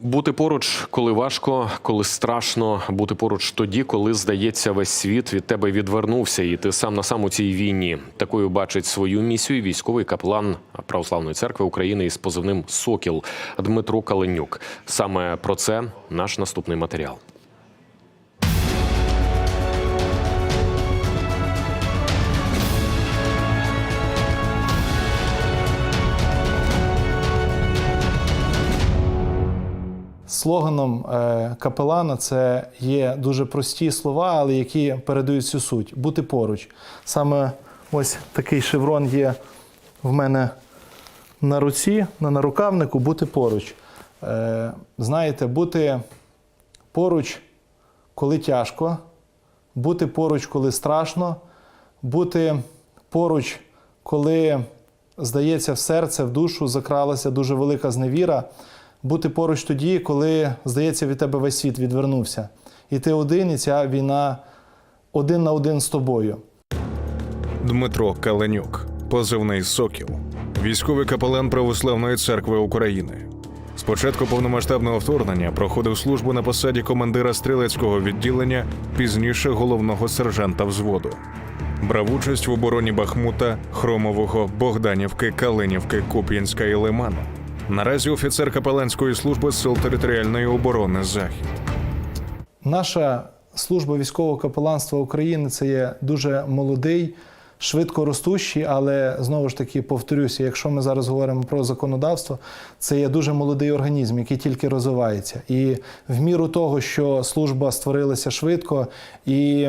Бути поруч, коли важко, коли страшно, бути поруч тоді, коли здається, весь світ від тебе відвернувся, і ти сам на сам у цій війні. Такою бачить свою місію військовий каплан Православної церкви України із позивним Сокіл Дмитро Каленюк. Саме про це наш наступний матеріал. Слоганом е, капелана це є дуже прості слова, але які передають всю суть бути поруч. Саме ось такий шеврон є в мене на руці, на нарукавнику бути поруч. Е, Знаєте, бути поруч, коли тяжко, бути поруч, коли страшно, бути поруч, коли, здається, в серце, в душу закралася дуже велика зневіра. Бути поруч тоді, коли, здається, від тебе весь світ відвернувся. І ти один, і ця війна один на один з тобою. Дмитро Каленюк, позивний Сокіл, військовий капелан Православної церкви України. З початку повномасштабного вторгнення проходив службу на посаді командира стрілецького відділення, пізніше головного сержанта взводу. Брав участь в обороні Бахмута, Хромового, Богданівки, Калинівки, Куп'янська і Лиману. Наразі офіцер капеланської служби Сил територіальної оборони Захід. Наша служба військового капеланства України це є дуже молодий, швидко ростущий, але знову ж таки повторюся, якщо ми зараз говоримо про законодавство, це є дуже молодий організм, який тільки розвивається. І в міру того, що служба створилася швидко і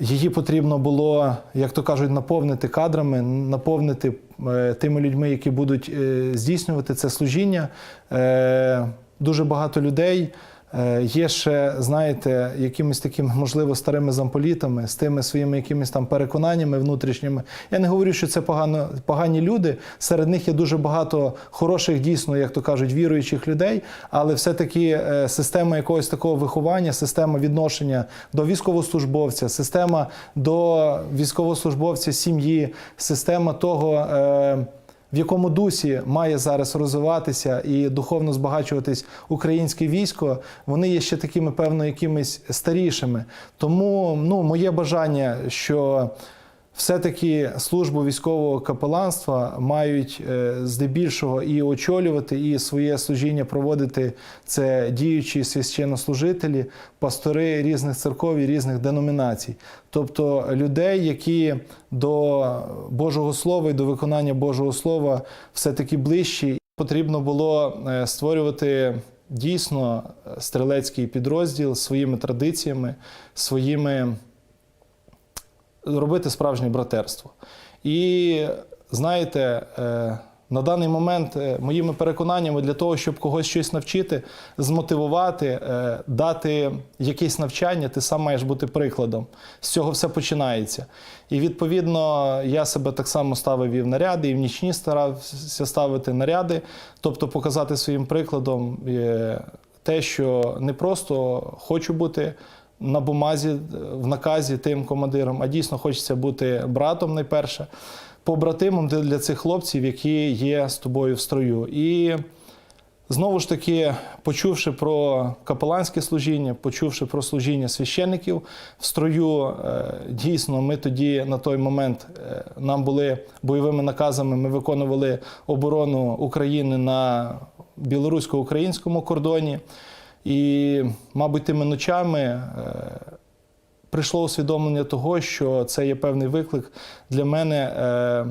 Її потрібно було, як то кажуть, наповнити кадрами, наповнити е, тими людьми, які будуть е, здійснювати це служіння. Е, дуже багато людей є ще, знаєте, якимись такими, можливо, старими замполітами, з тими своїми якимись там переконаннями внутрішніми. Я не говорю, що це погано, погані люди. Серед них є дуже багато хороших, дійсно, як то кажуть, віруючих людей, але все-таки е, система якогось такого виховання, система відношення до військовослужбовця, система до військовослужбовця сім'ї, система того. В якому дусі має зараз розвиватися і духовно збагачуватись українське військо, вони є ще такими, певно, якимись старішими. Тому ну, моє бажання, що все-таки службу військового капеланства мають е, здебільшого і очолювати, і своє служіння проводити це діючі священнослужителі, пастори різних церков і різних деномінацій, тобто людей, які до Божого Слова і до виконання Божого Слова все-таки ближчі. Потрібно було е, створювати дійсно стрілецький підрозділ своїми традиціями, своїми робити справжнє братерство. І знаєте, е, на даний момент е, моїми переконаннями для того, щоб когось щось навчити, змотивувати, е, дати якесь навчання, ти сам маєш бути прикладом. З цього все починається. І відповідно я себе так само ставив і в наряди, і в нічні старався ставити наряди, тобто показати своїм прикладом те, що не просто хочу бути на бумазі, в наказі тим командиром, а дійсно хочеться бути братом найперше, побратимом для цих хлопців, які є з тобою в строю. І знову ж таки, почувши про капеланське служіння, почувши про служіння священників в строю, е, дійсно, ми тоді на той момент е, нам були бойовими наказами, ми виконували оборону України на білорусько-українському кордоні. І, мабуть, тими ночами е, прийшло усвідомлення того, що це є певний виклик для мене е,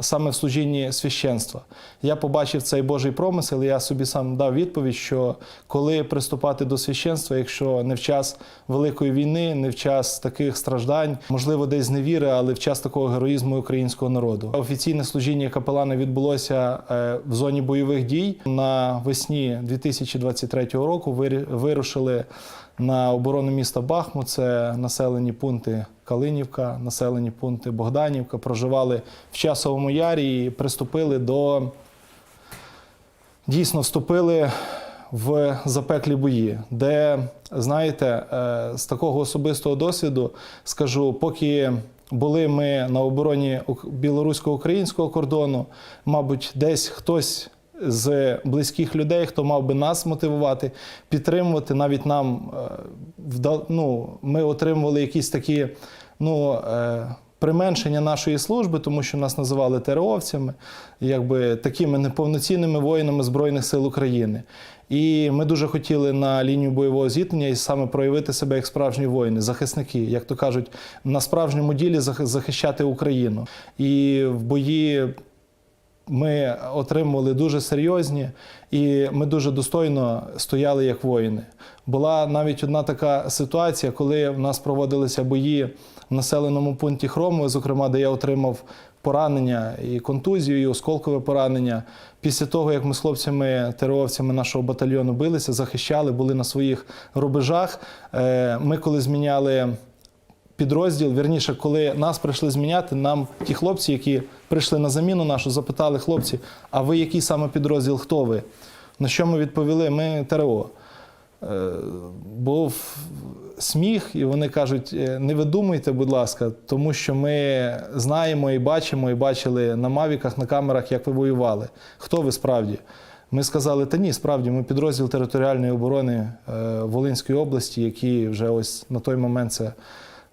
саме в служінні священства. Я побачив цей Божий промисел, і я собі сам дав відповідь, що коли приступати до священства, якщо не в час великої війни, не в час таких страждань, можливо, десь зневіри, але в час такого героїзму українського народу. Офіційне служіння капелана відбулося е, в зоні бойових дій навесні 2023 року. Вирушили на оборону міста Бахмут. Це населені пункти Калинівка, населені пункти Богданівка. Проживали в часовому ярі і приступили до дійсно вступили в запеклі бої, де, знаєте, е, з такого особистого досвіду скажу, поки були ми на обороні білорусько-українського кордону, мабуть, десь хтось з близьких людей, хто мав би нас мотивувати, підтримувати. Навіть нам е, ну, ми отримували якісь такі ну, е, применшення нашої служби, тому що нас називали тереовцями, якби такими неповноцінними воїнами Збройних сил України. І ми дуже хотіли на лінію бойового зіткнення і саме проявити себе як справжні воїни, захисники, як то кажуть, на справжньому ділі зах- захищати Україну. І в бої ми отримували дуже серйозні, і ми дуже достойно стояли як воїни. Була навіть одна така ситуація, коли в нас проводилися бої в населеному пункті Хромове, зокрема, де я отримав поранення і контузію, і осколкове поранення. Після того, як ми з хлопцями, теровцями нашого батальйону билися, захищали, були на своїх рубежах. е, Ми коли зміняли підрозділ. Вірніше, коли нас прийшли зміняти, нам ті хлопці, які прийшли на заміну нашу, запитали хлопці, а ви який саме підрозділ, хто ви? На що ми відповіли? Ми ТРО. Е, Був сміх, і вони кажуть: «Е, не видумуйте, будь ласка, тому що ми знаємо і бачимо, і бачили на мавіках, на камерах, як ви воювали. Хто ви справді? Ми сказали, та ні, справді, ми підрозділ територіальної оборони е, Волинської області, які вже ось на той момент це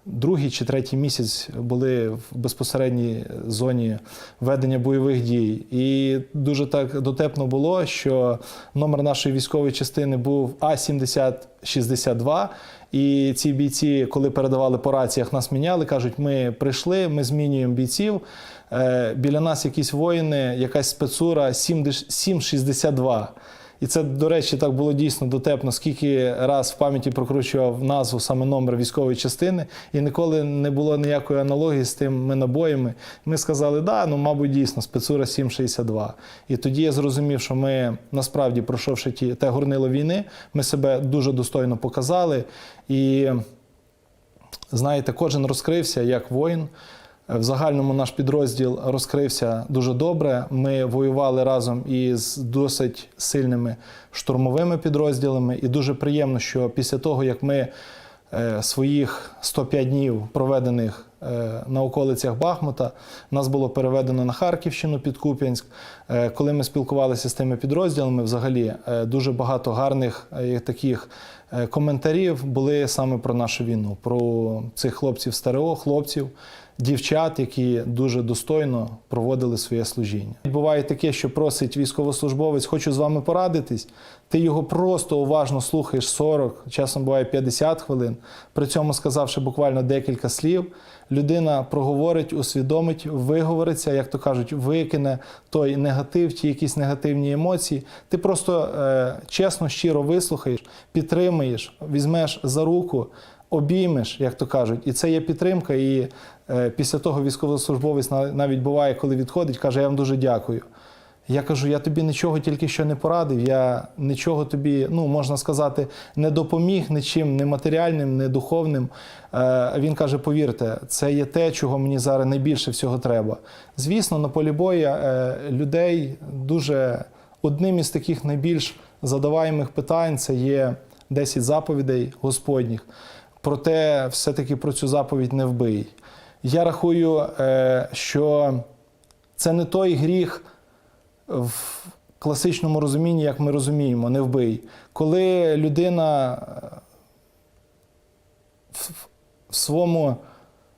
другий чи третій місяць були в безпосередній зоні ведення бойових дій. І дуже так дотепно було, що номер нашої військової частини був А-7062. І ці бійці, коли передавали по раціях, нас міняли, кажуть, ми прийшли, ми змінюємо бійців. Е, Біля нас якісь воїни, якась спецура 762. І це, до речі, так було дійсно дотепно, скільки раз в пам'яті прокручував назву саме номер військової частини, і ніколи не було ніякої аналогії з тими набоями. Ми сказали, да, ну мабуть, дійсно, спецура 762. І тоді я зрозумів, що ми насправді, пройшовши ті те горнило війни, ми себе дуже достойно показали. І знаєте, кожен розкрився як воїн. В загальному наш підрозділ розкрився дуже добре. Ми воювали разом із досить сильними штурмовими підрозділами, і дуже приємно, що після того, як ми е, своїх 105 днів проведених е, на околицях Бахмута, нас було переведено на Харківщину під Куп'янськ. Е, Коли ми спілкувалися з тими підрозділами, взагалі дуже багато гарних таких коментарів були саме про нашу війну, про цих хлопців ТРО, хлопців дівчат, які дуже достойно проводили своє служіння. Буває таке, що просить військовослужбовець, хочу з вами порадитись. Ти його просто уважно слухаєш 40, часом буває 50 хвилин. При цьому сказавши буквально декілька слів, людина проговорить, усвідомить, виговориться, як то кажуть, викине той негатив, ті якісь негативні емоції. Ти просто е, чесно, щиро вислухаєш, підтримаєш, візьмеш за руку обіймеш, як то кажуть, і це є підтримка. І е, після того військовослужбовець нав- навіть буває, коли відходить, каже: Я вам дуже дякую. Я кажу, я тобі нічого тільки що не порадив. Я нічого тобі, ну можна сказати, не допоміг нічим, не матеріальним, не духовним. Е, він каже: повірте, це є те, чого мені зараз найбільше всього треба. Звісно, на полі бою е, людей дуже одним із таких найбільш задаваємих питань це є 10 заповідей Господніх. Проте, все-таки про цю заповідь не вбий. Я рахую, е, що це не той гріх в класичному розумінні, як ми розуміємо, не вбий. Коли людина е, в- в своєму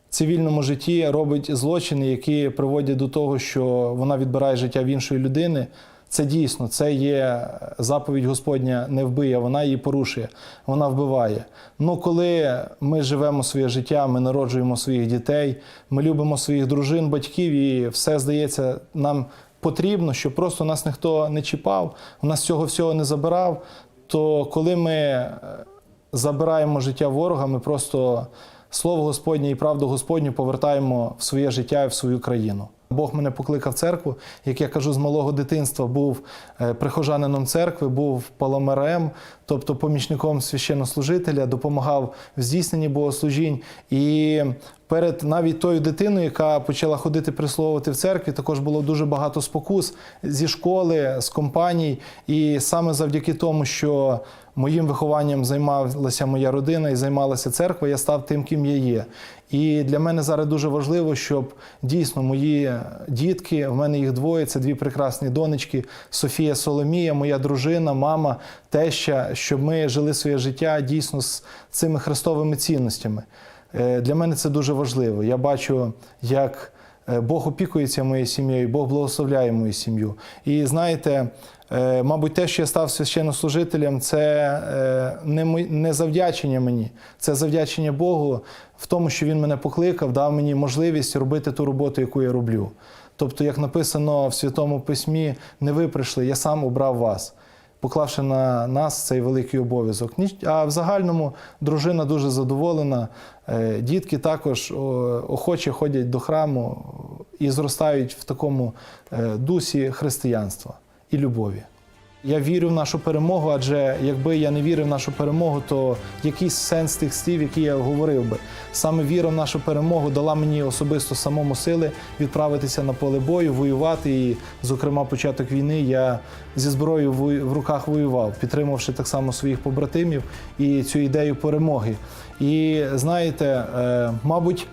цивільному житті робить злочини, які приводять до того, що вона відбирає життя в іншої людини. Це дійсно, це є заповідь Господня не вбий, а вона її порушує, вона вбиває. Ну коли ми живемо своє життя, ми народжуємо своїх дітей, ми любимо своїх дружин, батьків, і все здається, нам потрібно, щоб просто нас ніхто не чіпав, у нас цього всього не забирав. То коли ми е, забираємо життя ворога, ми просто слово Господнє і правду Господню повертаємо в своє життя і в свою країну. Бог мене покликав в церкву, як я кажу, з малого дитинства був е, прихожанином церкви, був паламарем, тобто помічником священнослужителя, допомагав в здійсненні богослужінь. І перед навіть тою дитиною, яка почала ходити присловувати в церкві, також було дуже багато спокус зі школи, з компаній. І саме завдяки тому, що моїм вихованням займалася моя родина і займалася церква, я став тим, ким я є. І для мене зараз дуже важливо, щоб дійсно мої дітки, в мене їх двоє, це дві прекрасні донечки, Софія Соломія, моя дружина, мама, теща, щоб ми жили своє життя дійсно з цими христовими цінностями. Е, Для мене це дуже важливо. Я бачу, як е, Бог опікується моєю сім'єю, Бог благословляє мою сім'ю. І знаєте, мабуть, те, що я став священнослужителем, це е, не, завдячення мені, це завдячення Богу в тому, що Він мене покликав, дав мені можливість робити ту роботу, яку я роблю. Тобто, як написано в Святому Письмі, не ви прийшли, я сам обрав вас поклавши на нас цей великий обов'язок. А в загальному дружина дуже задоволена. Е, Дітки також охоче ходять до храму і зростають в такому е, дусі християнства і любові. Я вірю в нашу перемогу, адже якби я не вірив в нашу перемогу, то якийсь сенс тих слів, які я говорив би. Саме віра в нашу перемогу дала мені особисто самому сили відправитися на поле бою, воювати. І, зокрема, початок війни я зі зброєю в руках воював, підтримавши так само своїх побратимів і цю ідею перемоги. І знаєте, е, мабуть,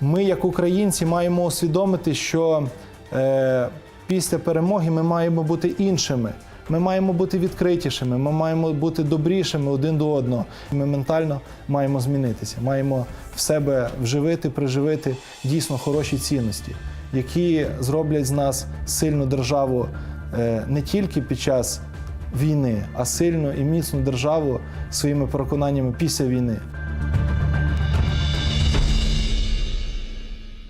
ми, як українці, маємо усвідомити, що е, після перемоги ми маємо бути іншими. Ми маємо бути відкритішими, ми маємо бути добрішими один до одного. Ми ментально маємо змінитися, маємо в себе вживити, приживити дійсно хороші цінності, які зроблять з нас сильну державу е, не тільки під час війни, а сильну і міцну державу своїми переконаннями після війни.